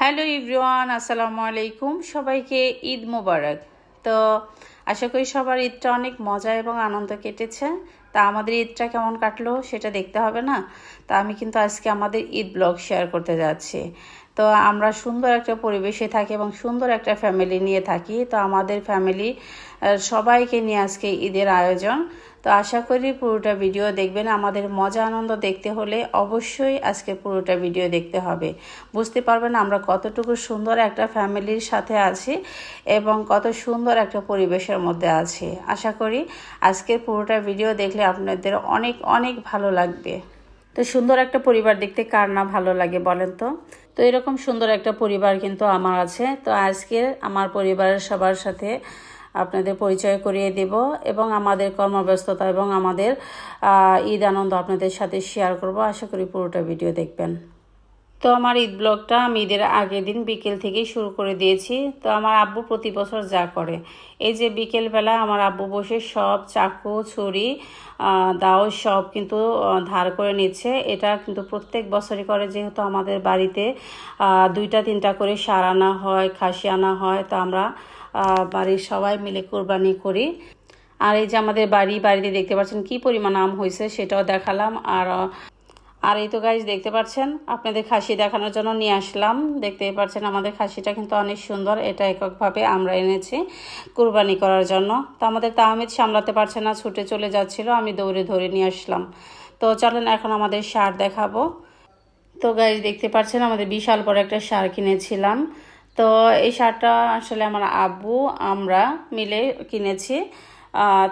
Hello everyone আসসালামু আলাইকুম। সবাইকে ঈদ মোবারক। তো আশা করি সবার ঈদটা অনেক মজা এবং আনন্দ কেটেছে। তা আমাদের ঈদটা কেমন কাটলো সেটা দেখতে হবে না। তা আমি কিন্তু আজকে আমাদের ঈদ ব্লগ শেয়ার করতে যাচ্ছি। তো আমরা সুন্দর একটা পরিবেশে থাকি এবং সুন্দর একটা ফ্যামিলি নিয়ে থাকি। তো আমাদের ফ্যামিলি সবাইকে নিয়ে আজকে ঈদের আয়োজন। তো আশা করি পুরোটা ভিডিও দেখবেন। আমাদের মজা আনন্দ দেখতে হলে অবশ্যই আজকে পুরোটা ভিডিও দেখতে হবে। বুঝতে পারবেন আমরা কতটুকু সুন্দর একটা ফ্যামিলির সাথে আছি এবং কত সুন্দর একটা পরিবেশের মধ্যে আছি। আশা করি আজকের পুরোটা ভিডিও দেখলে আপনাদের অনেক অনেক ভালো লাগবে। তো সুন্দর একটা পরিবার দেখতে কার না ভালো লাগে বলেন তো? তো এরকম সুন্দর একটা পরিবার কিন্তু আমার আছে। তো আজকে আমার পরিবারের সবার সাথে আপনাদের পরিচয় করিয়ে দেব এবং আমাদের কর্মব্যস্ততা এবং আমাদের ঈদ আনন্দ আপনাদের সাথে শেয়ার করব। আশা করি পুরোটা ভিডিও দেখবেন। তো আমার ঈদ ব্লগটা আমি ঈদের আগের দিন বিকেল থেকেই শুরু করে দিয়েছি। তো আমার আব্বু প্রতি বছর যা করে। এই যে বিকেলবেলা আমার আব্বু বসে সব চাকু, ছুরি দাও, সব কিন্তু ধার করে নিচ্ছে। এটা কিন্তু প্রত্যেক বছরই করে, যেহেতু আমাদের বাড়িতে দুইটা, তিনটা করে সার আনা হয়, খাসি আনা হয়। তো আমরা বাড়ির সবাই মিলে কোরবানি করি। আর এই যে আমাদের বাড়ি, বাড়িতে দেখতে পাচ্ছেন কি পরিমাণ আম হয়েছে সেটাও দেখালাম। আর আর এই তো গাইজ দেখতে পাচ্ছেন, আপনাদের খাসি দেখানোর জন্য নিয়ে আসলাম। দেখতে পাচ্ছেন আমাদের খাসিটা কিন্তু অনেক সুন্দর, এটা এককভাবে আমরা এনেছি কুরবানি করার জন্য। তো আমাদের তাহমিদ সামলাতে পারছে না, ছুটে চলে যাচ্ছিল, আমি দৌড়ে ধরে নিয়ে আসলাম। তো চলেন এখন আমাদের সার দেখাবো। তো গাইজ দেখতে পাচ্ছেন আমাদের বিশাল বড় একটা সার কিনেছিলাম। তো এই শার্টটা আসলে আমার আব্বু, আমরা মিলে কিনেছি।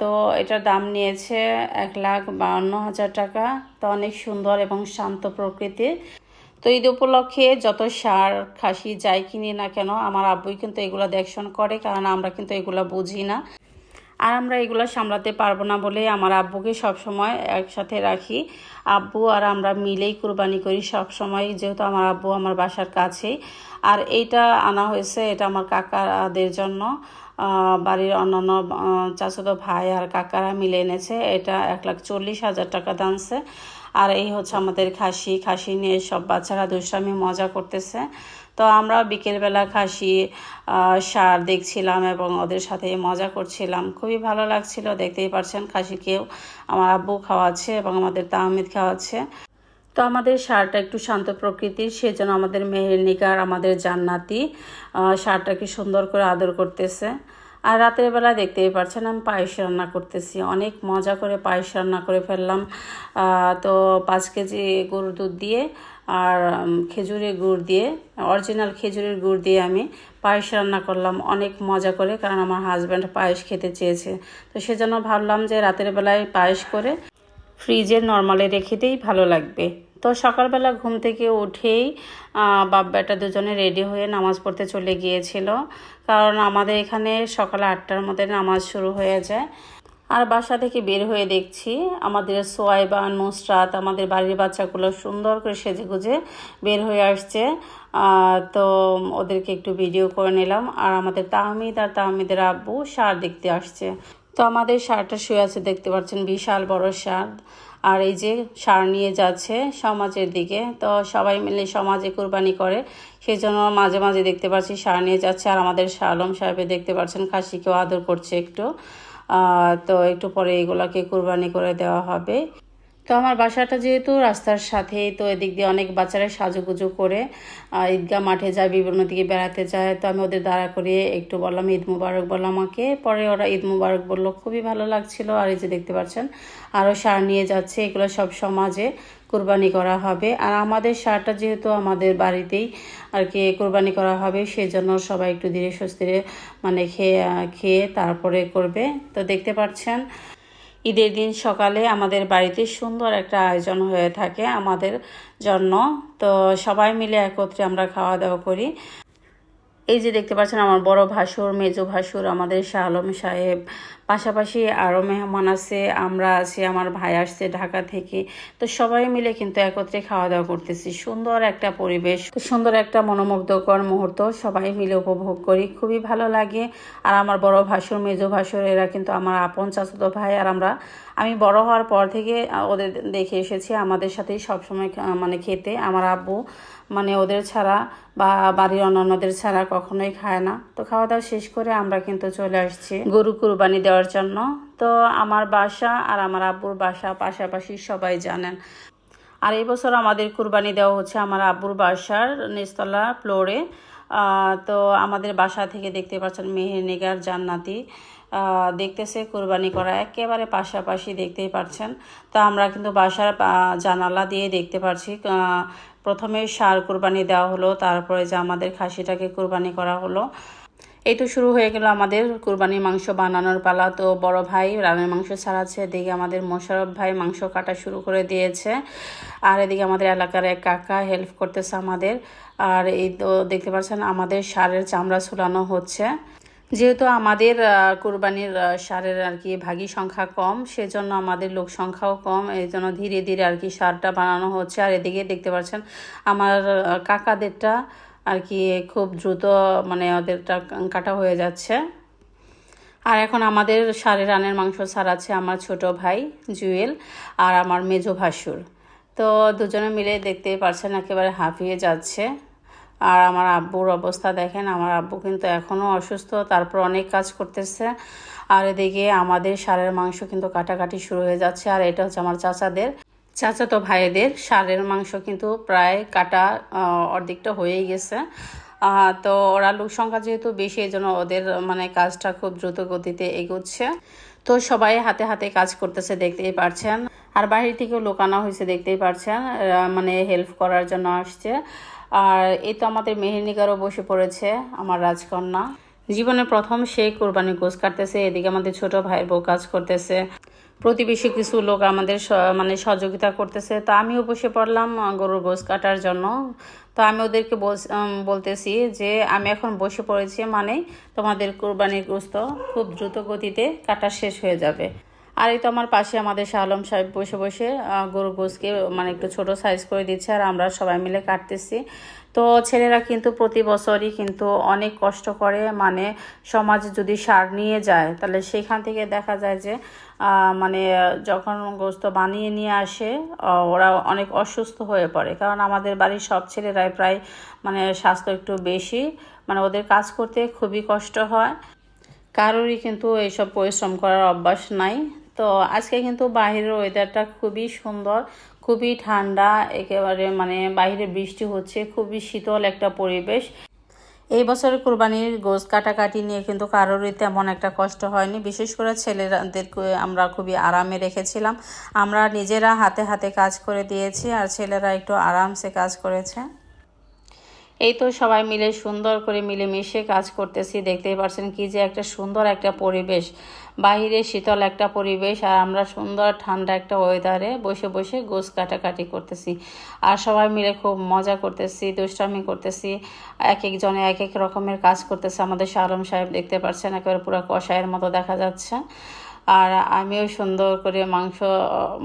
তো এটার দাম নিয়েছে এক লাখ বাউন্ন হাজার টাকা। তো অনেক সুন্দর এবং শান্ত প্রকৃতির। তো ঈদ উপলক্ষে যত সার, খাসি যাই কিনি না কেন, আমার আব্বুই কিন্তু এগুলো দেখশন করে, কারণ আমরা কিন্তু এগুলো বুঝি না। আর আমরা এগুলো সামলাতে পারব না বলে আমার আব্বুকে সবসময় একসাথে রাখি। আব্বু আর আমরা মিলেই কুরবানি করি সব সময় যেহেতু আমার আব্বু আমার বাসার কাছেই। আর এইটা আনা হয়েছে, এটা আমার কাকাদের জন্য। বাড়ির অন্যান্য চাচাতো ভাই আর কাকারা মিলে এনেছে। এটা এক লাখ চল্লিশ হাজার টাকা দানছে। আর এই হচ্ছে আমাদের খাসি। খাসি নিয়ে সব বাচ্চারা দুষ্টামি, মজা করতেছে। তো আমরা বিকেলবেলা খাসি সার দেখছিলাম এবং ওদের সাথে মজা করছিলাম। খুবই ভালো লাগছিল, দেখতেই পারছেন খাসিকেও আমার আব্বু খাওয়াচ্ছে এবং আমাদের তাহমিদ খাওয়াচ্ছে। তো আমাদের সারটা একটু শান্ত প্রকৃতির, সেজন্য আমাদের মেহের নিকার, আমাদের জান্নাতি সারটাকে সুন্দর করে আদর করতেছে। আর রাতের বেলা দেখতেই পারছেন, আমি পায়েস রান্না করতেছি। অনেক মজা করে পায়েস রান্না করে ফেললাম। তো পাঁচ কেজি গরুর দুধ দিয়ে আর খেজুরের গুড় দিয়ে অরিজিনাল খেজুরের গুড় দিয়ে আমি পায়েস রান্না করলাম। অনেক মজা করে, কারণ আমার হাজব্যান্ড পায়েস খেতে চেয়েছে। তো সেজন্য ভাবলাম যে রাতের বেলায় পায়েস করে ফ্রিজে নর্মালে রেখে দিই, ভালো লাগবে। তো সকালবেলা ঘুম থেকে উঠেই বাপ বেটা দুজনে রেডি হয়ে নামাজ পড়তে চলে গিয়েছিল। কারণ আমাদের এখানে সকাল আটটার মধ্যে নামাজ শুরু হয়ে যায়। আর বাসা থেকে বের হয়ে দেখছি, আমাদের সোয়াইবা, নুসরাত, আমাদের বাড়ির বাচ্চাগুলো সুন্দর করে সেজে গুজে বের হয়ে আসছে। তো ওদেরকে একটু ভিডিও করে নিলাম। আর আমাদের তাহমিদ আর তাহমিদের আব্বু সার দেখতে আসছে। তো আমাদের সারটা শুয়ে আছে, দেখতে পাচ্ছেন, বিশাল বড় সার। আর এই যে সার নিয়ে যাচ্ছে সমাজের দিকে, তো সবাই মিলে সমাজে কোরবানি করে সেই জন্য মাঝে মাঝে দেখতে পাচ্ছি সার নিয়ে যাচ্ছে। আর আমাদের শালম সাহেবে দেখতে পাচ্ছেন, খাসিকেও আদর করছে একটু। তো একটু পরে এগুলাকে কোরবানি করে দেওয়া হবে। তো আমার বাসাটা যেহেতু রাস্তার সাথে, তো এদিক দিয়ে অনেক বাচ্চারা সাজুগুজু করে ঈদগাহ মাঠে যায়, বিভিন্ন দিকে বেড়াতে যায়। তো আমি ওদের দাঁড়া করিয়ে একটু বললাম, ঈদ মুবারক বললাম আমাকে। পরে ওরা ঈদ মুবারক বলল, খুবই ভালো লাগছিল। আর এই যে দেখতে পাচ্ছেন আরও সার নিয়ে যাচ্ছে। এগুলো সব সমাজে কোরবানি করা হবে। আর আমাদের সারটা যেহেতু আমাদের বাড়িতেই আর কি কোরবানি করা হবে সেই জন্য সবাই একটু ধীরে সুস্থিরে মানে খেয়ে খেয়ে তারপরে করবে। তো দেখতে পাচ্ছেন ঈদের দিন সকালে আমাদের বাড়িতে সুন্দর একটা আয়োজন হয়ে থাকে আমাদের জন্য। তো সবাই মিলে একত্রে আমরা খাওয়া দাওয়া করি। এই যে দেখতে পাচ্ছেন আমার বড় ভাসুর, মেজো ভাসুর, আমাদের শাহ আলম সাহেব। পাশাপাশি আরও মেহমান আছে, আমরা আছি, আমার ভাই আসছে ঢাকা থেকে। তো সবাই মিলে কিন্তু একত্রে খাওয়া দাওয়া করতেছি। সুন্দর একটা পরিবেশ সুন্দর একটা মনোমুগ্ধকর মুহূর্ত সবাই মিলে উপভোগ করি। খুবই ভালো লাগে। আর আমার বড় ভাসুর, মেজো ভাসুর, এরা কিন্তু আমার আপন চাচাতো ভাই। আর আমরা, আমি বড় হওয়ার পর থেকে ওদের দেখে এসেছি, আমাদের সাথেই সবসময় মানে খেতে। আমার আব্বু মানে ওদের ছাড়া বা বাড়ির অন্যান্যদের ছাড়া কখনোই খায় না। তো খাওয়া দাওয়া শেষ করে আমরা কিন্তু চলে আসছি গরু কুরবানি দেওয়ার জন্য। তো আমার বাসা আর আমার আব্বুর বাসা পাশাপাশি সবাই জানেন। আর এই বছর আমাদের কুরবানি দেওয়া হচ্ছে আমার আব্বুর বাসার নিচতলা ফ্লোরে তো আমাদের বাসা থেকে দেখতে পাচ্ছেন মেহেরনিগার জান্নাতি। আহ, দেখতেছে কুরবানি করা একেবারে পাশাপাশি দেখতেই পাচ্ছেন তো আমরা কিন্তু বাসার জানালা দিয়ে দেখতে আহ, প্রথমে সার কোরবানি দেওয়া হলো তারপরে যে আমাদের খাসিটাকে কোরবানি করা হলো। এই তো শুরু হয়ে গেল আমাদের কুরবানি মাংস বানানোর পালা। তো বড় ভাই রানের মাংস ছাড়াচ্ছে এদিকে আমাদের মোশারফ ভাই মাংস কাটা শুরু করে দিয়েছে। আর এদিকে আমাদের এলাকার এক কাকা হেল্প করতেছে আমাদের। আর এই তো দেখতে পাচ্ছেন আমাদের সারের চামড়া ছুলানো হচ্ছে। যেহেতু আমাদের কুরবানির সারের আর কি ভাগী সংখ্যা কম, সেজন্য আমাদের লোক সংখ্যাও কম এই জন্য ধীরে ধীরে আর কি সারটা বানানো হচ্ছে। আর এদিকে দেখতে পাচ্ছেন, আমার কাকাদেরটা আর কি খুব দ্রুত মানে ওদেরটা কাটা হয়ে যাচ্ছে। আর এখন আমাদের সাড়ে রানের মাংস ছাড়াচ্ছে আমার ছোট ভাই জুয়েল আর আমার মেজো ভাসুর। তো দুজনে মিলে দেখতে পারছেন একেবারে হাঁপিয়ে যাচ্ছে। আর আমার আব্বুর অবস্থা দেখেন, আমার আব্বু কিন্তু এখনও অসুস্থ, তারপর অনেক কাজ করতেছে। আর এদিকে আমাদের সারের মাংস কিন্তু কাটাকাটি শুরু হয়ে যাচ্ছে, আর এটা হচ্ছে আমার চাচাদের। চাচা চাচাতো ভাইদের সারের মাংস কিন্তু প্রায় কাটা অর্ধেকটা হয়েই গেছে। তো ওরা লোক সংখ্যা যেহেতু বেশি, এই জন্য ওদের মানে কাজটা খুব দ্রুত গতিতে এগোচ্ছে। তো সবাই হাতে হাতে কাজ করতেছে, দেখতেই পারছেন। আর বাইরে থেকেও লোক আনা হয়েছে, দেখতেই পারছেন। মানে হেল্প করার জন্য আসছে। আর এই তো আমাদের মেহেরনিগারও বসে পড়েছে, আমার রাজকন্যা। জীবনে প্রথম সে কোরবানি গোস কাটতেছে, এদিকে আমাদের ছোট ভাইয়ের বউ কাজ করতেছে। প্রতিবেশী কিছু লোক আমাদের মানে সহযোগিতা করতেছে। তো আমিও বসে পড়লাম গরুর গোস কাটার জন্য। তো আমি ওদেরকে বলতেছি যে আমি এখন বসে পড়েছি মানে তোমাদের কোরবানির গোস্ত খুব দ্রুত গতিতে কাটা শেষ হয়ে যাবে। আর এই তো আমার পাশে আমাদের শাহ আলম সাহেব বসে বসে গরু গোসকে মানে একটু ছোট সাইজ করে দিচ্ছে আর আমরা সবাই মিলে কাটতেছি। তো ছেলেরা কিন্তু প্রতি বছরই কিন্তু অনেক কষ্ট করে মানে সমাজে যদি সার নিয়ে যায়, তাহলে সেখান থেকে দেখা যায় যে মানে যখন গোস্ত বানিয়ে নিয়ে আসে ওরা অনেক অসুস্থ হয়ে পড়ে। কারণ আমাদের বাড়ির সব ছেলেরাই প্রায় মানে স্বাস্থ্য একটু বেশি মানে ওদের কাজ করতে খুবই কষ্ট হয়। কারোরই কিন্তু এইসব পরিশ্রম করার অভ্যাস নাই। তো আজকে কিন্তু বাইরের ওয়েদারটা খুবই সুন্দর, খুবই ঠান্ডা, একেবারে মানে বাইরে বৃষ্টি হচ্ছে, খুবই শীতল একটা পরিবেশ। এই বছরের কুরবানির গোস কাটাকাটি নিয়ে কিন্তু কারোরই তেমন একটা কষ্ট হয়নি, বিশেষ করে ছেলেদেরকে আমরা খুবই আরামে রেখেছিলাম। আমরা নিজেরা হাতে হাতে কাজ করে দিয়েছি, আর ছেলেরা একটু আরামসে কাজ করেছে। এই তো সবাই মিলে সুন্দর করে মিলেমিশে কাজ করতেছি। দেখতেই পারছেন কি যে একটা সুন্দর একটা পরিবেশ। বাহিরে শীতল একটা পরিবেশ আর আমরা সুন্দর ঠান্ডা একটা ওয়েদারে বসে বসে গোস কাটাকাটি করতেছি। আর সবাই মিলে খুব মজা করতেছি, দুষ্টামি করতেছি। এক একজনে এক এক রকমের কাজ করতেছে। আমাদের শালম সাহেব দেখতে পাচ্ছেন একেবারে পুরো কষায়ের মতো দেখা যাচ্ছে। আর আমিও সুন্দর করে মাংস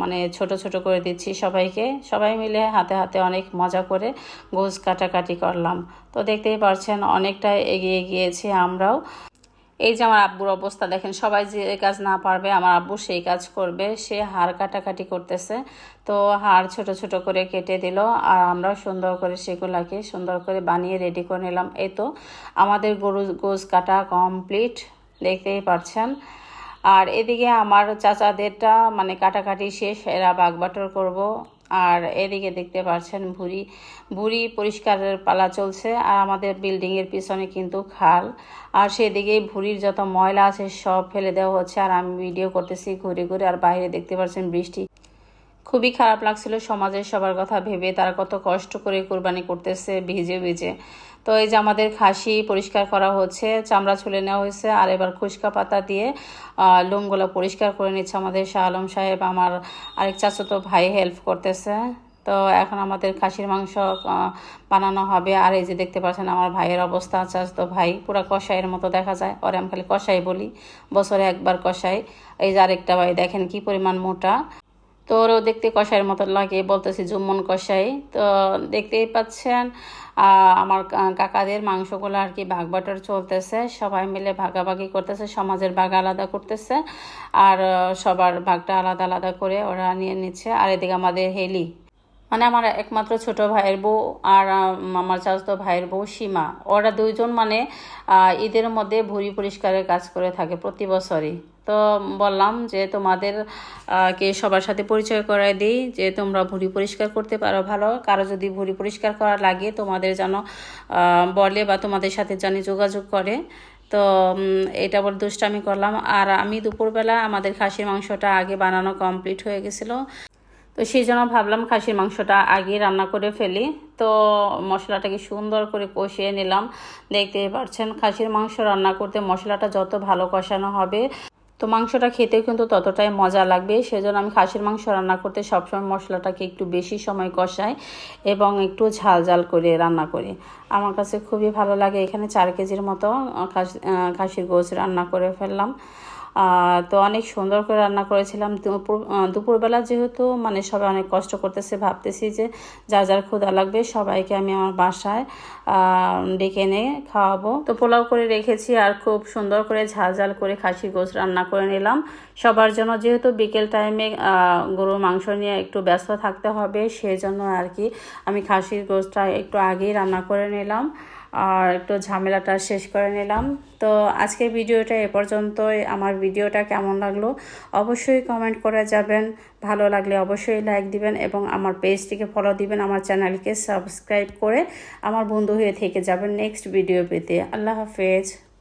মানে ছোট ছোট করে দিচ্ছি সবাইকে। সবাই মিলে হাতে হাতে অনেক মজা করে গোস কাটাকাটি করলাম। তো দেখতেই পারছেন অনেকটা এগিয়ে গিয়েছি আমরাও। এই যে আমার আব্বুর অবস্থা, দেখেন সবাই যে কাজ না পারবে, আমার আব্বু সেই কাজ করবে, সে হাড় কাটাকাটি করতেছে। তো হাড় ছোট ছোট করে কেটে দিল আর আমরা সুন্দর করে সেগুলাকে সুন্দর করে বানিয়ে রেডি করে নিলাম। এই তো আমাদের গরু গোস কাটা কমপ্লিট দেখতেই পারছেন। আর এদিকে আমার চাচাদেরটা মানে কাটাকাটি শেষ, এরা বাগবাটর করব। আর এদিকে দেখতে পাচ্ছেন ভুড়ি ভুড়ি পরিষ্কারের পালা চলছে আর আমাদের বিল্ডিংয়ের পিছনে কিন্তু খাল। আর সেদিকে ভুড়ির যত ময়লা আছে সব ফেলে দেওয়া হচ্ছে আর আমি ভিডিও করতেছি ঘুরে ঘুরে আর বাইরে দেখতে পাচ্ছেন বৃষ্টি। খুবই খারাপ লাগছিল সমাজের সবার কথা ভেবে। তারা কত কষ্ট করে কোরবানি করতেছে, ভিজে ভিজে। তো এই যে আমাদের খাসি পরিষ্কার করা হচ্ছে, চামড়া ছুলে নেওয়া হয়েছে, আর এবার খুশকা পাতা দিয়ে লোমগুলো পরিষ্কার করে নিচ্ছে আমাদের শাহ আলম সাহেব। আমার আরেক চাচাতো ভাই হেল্প করতেছে। তো এখন আমাদের খাসির মাংস বানানো হবে। আর এই যে দেখতে পাচ্ছেন আমার ভাইয়ের অবস্থা, চাচাতো ভাই। পুরো কষাইয়ের মতো দেখা যায়। ওরে আমি খালি কষাই বলি, বছরে একবার কষাই এই যে আরেকটা ভাই, দেখেন কি পরিমাণ মোটা। তো ওরও দেখতে কষাইয়ের মতো লাগে বলতেছি জুম্মন কষাই। তো দেখতেই পাচ্ছেন আমার কাকাদের মাংসগুলো আর কি ভাগ বাটর চলতেছে। সবাই মিলে ভাগাভাগি করতেছে সমাজের ভাগ আলাদা করতেছে। আর সবার ভাগটা আলাদা আলাদা করে ওরা নিয়ে নিচ্ছে। আর এদিকে আমাদের হেলি মানে আমার একমাত্র ছোট ভাইয়ের বউ আর আম, আমার চাচাতো ভাইয়ের বউ সীমা। ওরা দুইজন মানে ঈদের মধ্যে ভুঁড়ি পরিষ্কারের কাজ করে থাকে প্রতি বছরই। তো বললাম যে তোমাদের কে সবার সাথে পরিচয় করায় দিই, যে তোমরা ভুঁড়ি পরিষ্কার করতে পারো ভালো। কারও যদি ভুঁড়ি পরিষ্কার করা লাগে, তোমাদের যেন বলে বা তোমাদের সাথে জানি যোগাযোগ করে। তো এটা বলে দুষ্টামি করলাম। আর আমি দুপুরবেলা আমাদের খাসির মাংসটা আগে বানানো কমপ্লিট হয়ে গেছিল। তো সেই জন্য ভাবলাম খাসির মাংসটা আগে রান্না করে ফেলি। তো মশলাটাকে সুন্দর করে কষিয়ে নিলাম। দেখতেই পাচ্ছেন খাসির মাংস রান্না করতে মশলাটা যত ভালো কষানো হবে তো মাংসটা খেতেও কিন্তু ততটাই মজা লাগবে। সেজন্য আমি খাসির মাংস রান্না করতে সবসময় মশলাটাকে একটু বেশি সময় কষাই এবং একটু ঝাল ঝাল করে রান্না করি। আমার কাছে খুবই ভালো লাগে এখানে চার কেজির মতো খাসির গোছ রান্না করে ফেললাম। তো অনেক সুন্দর করে রান্না করেছিলাম। দুপুর দুপুরবেলা যেহেতু মানে সবাই অনেক কষ্ট করতেছে, ভাবতেছি যে যা যার ক্ষুদা লাগবে সবাইকে আমি আমার বাসায় ডেকে এনে খাওয়াবো। তো পোলাও করে রেখেছি আর খুব সুন্দর করে ঝাল ঝাল করে খাসি গোছ রান্না করে নিলাম। সবার জন্য যেহেতু বিকেল টাইমে গরুর মাংস নিয়ে একটু ব্যস্ত থাকতে হবে সেই জন্য আর কি আমি খাসির গোছটা একটু আগেই রান্না করে নিলাম। আর একটু ঝামেলাটা শেষ করে নিলাম। তো আজকের ভিডিওটা এ পর্যন্তই। আমার ভিডিওটা কেমন লাগল অবশ্যই কমেন্ট করে যাবেন। ভালো লাগলে অবশ্যই লাইক দিবেন এবং আমার পেজটিকে ফলো দিবেন, আমার চ্যানেলকে সাবস্ক্রাইব করে আমার বন্ধু হয়ে থেকে যাবেন নেক্সট ভিডিও পেতে। আল্লাহ হাফেজ।